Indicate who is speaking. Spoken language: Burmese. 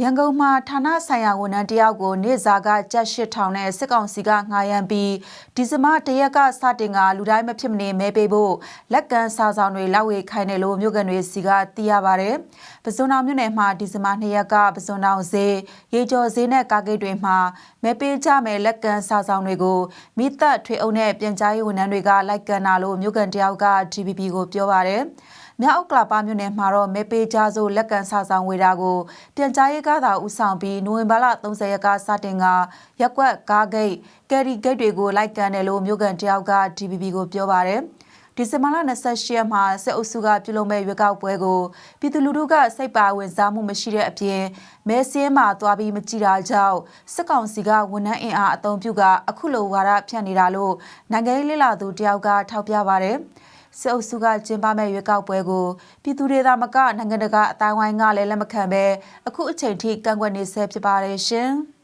Speaker 1: ရန်ကုန်မှာဌာနဆိုင်ရာဝန်ထမ်းတယောက်ကိုနေစာကကြက်8000နဲ့စစ်ကောင်စီကငှားရမ်းပြီးဒီဇင်ဘာတရက်ကစတင်ကလူတိုင်းမဖြစ်မနေမဲပေးဖို့လက်ကမ်းစာဆောင်တွေလောက်ဝေခိုင်းတယ်လို့မြို့ကန်တွေစီကသိရပါဗျ။ပဇွန်တော်မြို့နယ်မှာဒီဇင်ဘာ2ရက်ကပဇွန်တော်ဈေးရေကျော်ဈေးနဲ့ကားဂိတ်တွေမှာမဲပေးကြမယ်လက်ကမ်းစာဆောင်တွေကိုမိသက်ထွေအုပ်နဲ့ပြန်ကြားရေးဝန်ထမ်းတွေကလိုက်ကန်တာလို့မြို့ကန်တယောက်က GBB ကိုပြောပါဗျ။ မြောက်ဥက္ကလာပမြို့နယ်မှာတော့မဲပေးကြဆိုလက်ကန်ဆာဆောင်ဝေတာကိုပြန်ကြားရေးကားသာဥဆောင်ပြီးနိုဝင်ဘာလ30ရက်ကစတင်ကရက်ကွက်ကားဂိတ်ကယ်ရီဂိတ်တွေကိုလိုက်ကန်တယ်လို့မြို့ကန်တယောက်က DBB ကိုပြောပါတယ်ဒီဇင်ဘာလ28ရက်မှာစစ်အုပ်စုကပြုလုပ်မဲ့ရွေးကောက်ပွဲကိုပြည်သူလူထုကစိတ်ပါဝင်စားမှုမရှိတဲ့အပြင်မဲစင်းမှာတွားပြီးမကြည့်တာကြောင့်စစ်ကောင်စီကဝန်ထမ်းအင်အားအုံပြုကအခုလိုဝါဒဖြန့်နေတာလို့နိုင်ငံရေးလှလာသူတယောက်ကထောက်ပြပါတယ်။ စစ်အုပ်စုကကျင်းပမဲ့ရွေးကောက်ပွဲကိုပြည်သူတွေသာမကနိုင်ငံတကာအတိုင်းဝိုင်းကလည်းလက်မခံပဲအခုအချိန်ထိကန့်ကွက်နေဆဲဖြစ်ပါတယ်ရှင်။